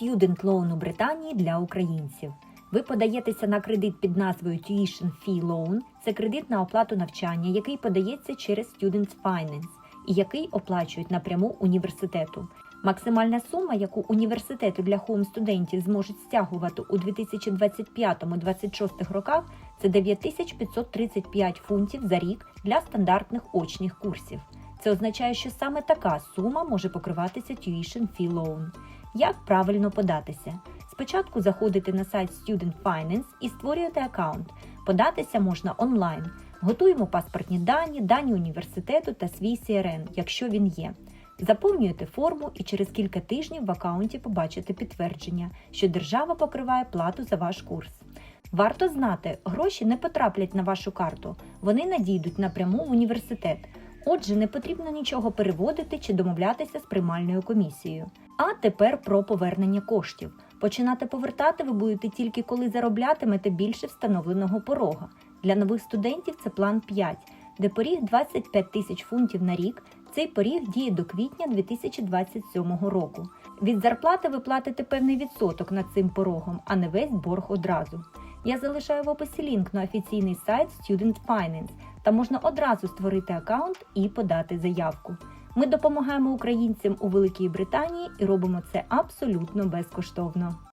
Student Loan у Британії для українців. Ви подаєтеся на кредит під назвою Tuition Fee Loan. Це кредит на оплату навчання, який подається через Student Finance і який оплачують напряму університету. Максимальна сума, яку університети для хоум студентів зможуть стягувати у 2025-2026 роках, це 9535 фунтів за рік для стандартних очних курсів. Це означає, що саме така сума може покриватися Tuition Fee Loan. Як правильно податися? Спочатку заходите на сайт Student Finance і створюєте аккаунт. Податися можна онлайн. Готуємо паспортні дані, дані університету та свій CRN, якщо він є. Заповнюєте форму і через кілька тижнів в аккаунті побачите підтвердження, що держава покриває плату за ваш курс. Варто знати, гроші не потраплять на вашу карту, вони надійдуть напряму в університет. Отже, не потрібно нічого переводити чи домовлятися з приймальною комісією. А тепер про повернення коштів. Починати повертати ви будете тільки коли зароблятимете більше встановленого порога. Для нових студентів це план 5, де поріг 25 тисяч фунтів на рік. Цей поріг діє до квітня 2027 року. Від зарплати ви платите певний відсоток над цим порогом, а не весь борг одразу. Я залишаю в описі лінк на офіційний сайт Student Finance, та можна одразу створити аккаунт і подати заявку. Ми допомагаємо українцям у Великій Британії і робимо це абсолютно безкоштовно.